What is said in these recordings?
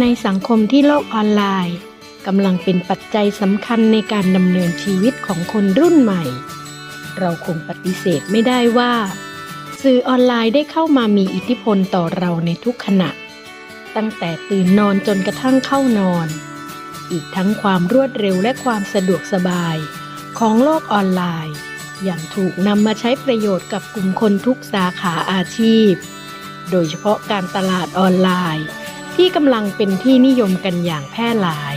ในสังคมที่โลกออนไลน์กำลังเป็นปัจจัยสำคัญในการดำเนินชีวิตของคนรุ่นใหม่ เราคงปฏิเสธไม่ได้ว่า สื่อออนไลน์ได้เข้ามามีอิทธิพลต่อเราในทุกขณะ ตั้งแต่ตื่นนอนจนกระทั่งเข้านอน อีกทั้งความรวดเร็วและความสะดวกสบาย ของโลกออนไลน์ อย่างถูกนำมาใช้ประโยชน์กับกลุ่มคนทุกสาขาอาชีพ โดยเฉพาะการตลาดออนไลน์ ที่กำลังเป็นที่นิยมกันอย่างแพร่หลาย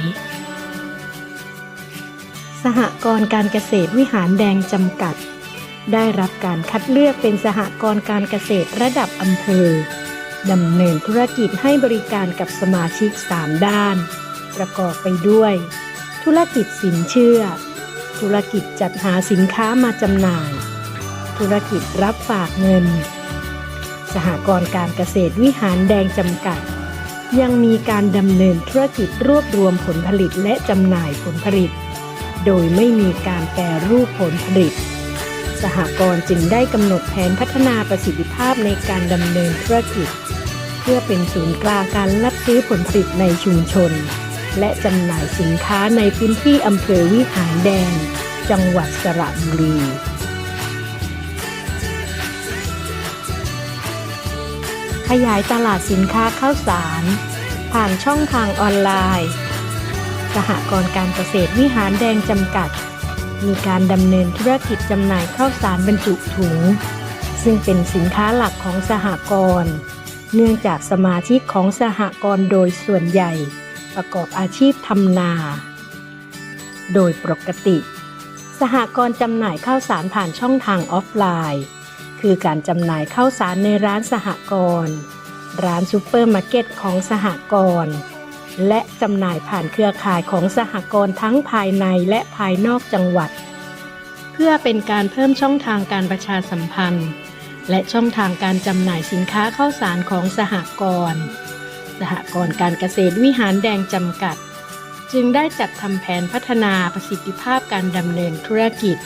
สหกรณ์การเกษตรวิหารแดงจำกัด ได้รับการคัดเลือกเป็นสหกรณ์การเกษตรระดับอำเภอดำเนินธุรกิจให้บริการกับสมาชิก 3 ด้าน ประกอบไปด้วย ธุรกิจสินเชื่อ ธุรกิจจัดหาสินค้ามาจำหน่าย ธุรกิจรับฝากเงิน สหกรณ์การเกษตรวิหารแดงจำกัด ยังมีการดำเนินธุรกิจรวบรวมผลผลิตและจำหน่ายผลผลิต โดยไม่มีการแปรรูปผลผลิต สหกรณ์จึงได้กำหนดแผนพัฒนาประสิทธิภาพในการดำเนินธุรกิจ เพื่อเป็นศูนย์กลางการรับซื้อผลผลิตในชุมชน และจำหน่ายสินค้าในพื้นที่อำเภอวิหารแดง จังหวัดสระบุรีขยายตลาดสินค้าข้าวสาร ผ่านช่องทางออนไลน์ สหกรณ์การเกษตรวิหารแดงจำกัด มีการดำเนินธุรกิจจำหน่ายข้าวสารบรรจุถุง ซึ่งเป็นสินค้าหลักของสหกรณ์เนื่องจากสมาชิกของสหกรณ์โดยส่วนใหญ่ ประกอบอาชีพทำนา โดยปกติ สหกรณ์จำหน่ายข้าวสารผ่านช่องทางออฟไลน์ คือการจำหน่ายข้าวสารในร้านสหกรณ์ร้านซูเปอร์มาร์เก็ตของสหกรณ์และจำหน่ายผ่านเครือข่ายของสหกรณ์ทั้งภายในและภายนอกจังหวัด เพื่อเป็นการเพิ่มช่องทางการประชาสัมพันธ์ และช่องทางการจำหน่ายสินค้าข้าวสารของสหกรณ์ สหกรณ์การเกษตรวิหารแดงจำกัด จึงได้จัดทำแผนพัฒนาประสิทธิภาพการดำเนินธุรกิจ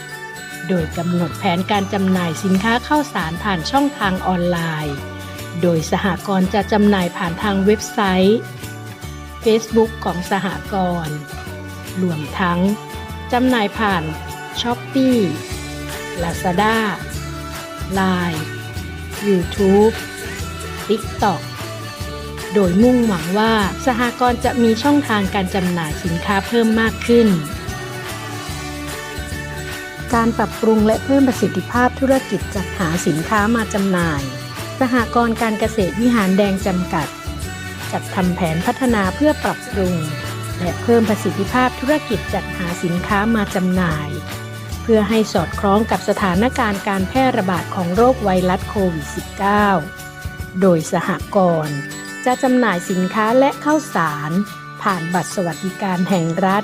โดยกำหนดแผนการจำหน่ายสินค้าเข้าสารผ่านช่องทางออนไลน์ โดยสหกรณ์จะจำหน่ายผ่านทางเว็บไซต์ Facebook ของสหกรณ์รวมทั้งจำหน่ายผ่าน s h อ p e e Lazada Line YouTube TikTok โดยมุ่งหวังว่าสหกรณ์จะมีช่องทางการจำหน่ายสินค้าเพิ่มมากขึ้น การปรับปรุงและเพิ่มประสิทธิภาพธุรกิจจัดหาสินค้ามาจำหน่าย สหกรณ์การเกษตรวิหารแดงจำกัด จัดทำแผนพัฒนาเพื่อปรับปรุง และเพิ่มประสิทธิภาพธุรกิจจัดหาสินค้ามาจำหน่าย เพื่อให้สอดคล้องกับสถานการณ์การแพร่ระบาดของโรคไวรัสโควิด -19 โดยสหกรณ์ จะจำหน่ายสินค้าและข้าวสาร ผ่านบัตรสวัสดิการแห่งรัฐ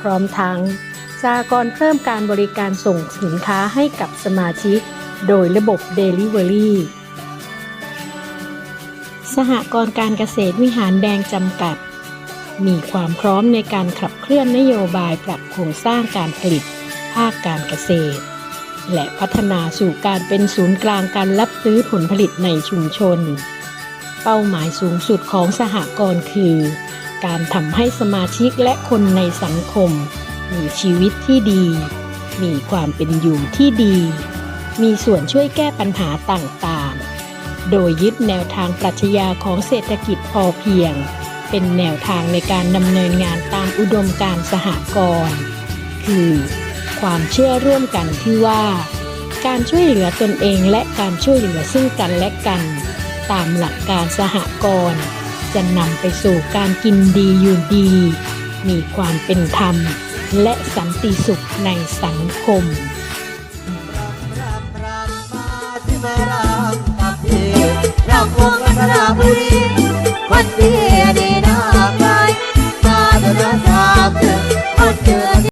พร้อมทั้งสหกรเพิ่มการบริการส่งสินค้าให้กับสมาชิก โดยระบบ Delivery สหกรณ์การเกษตรวิหารแดงจำกัด มีความพร้อมในการขับเคลื่อนนโยบายปรับโครงสร้างการผลิต ภาคการเกษตร และพัฒนาสู่การเป็นศูนย์กลางการรับซื้อผลผลิตในชุมชน เป้าหมายสูงสุดของสหกรณ์คือ การทำให้สมาชิกและคนในสังคม มีชีวิตที่ดี มีความเป็นอยู่ที่ดี มีส่วนช่วยแก้ปัญหาต่างๆ โดยยึดแนวทางปรัชญาของเศรษฐกิจพอเพียง เป็นแนวทางในการดำเนินงานตามอุดมการสหกรณ์คือ ความเชื่อร่วมกันที่ว่า การช่วยเหลือตนเองและการช่วยเหลือซึ่งกันและกัน ตามหลักการสหกรณ์จะนำไปสู่การกินดีอยู่ดี มีความเป็นธรรม และสันติสุขในสังคมรักรักมาที่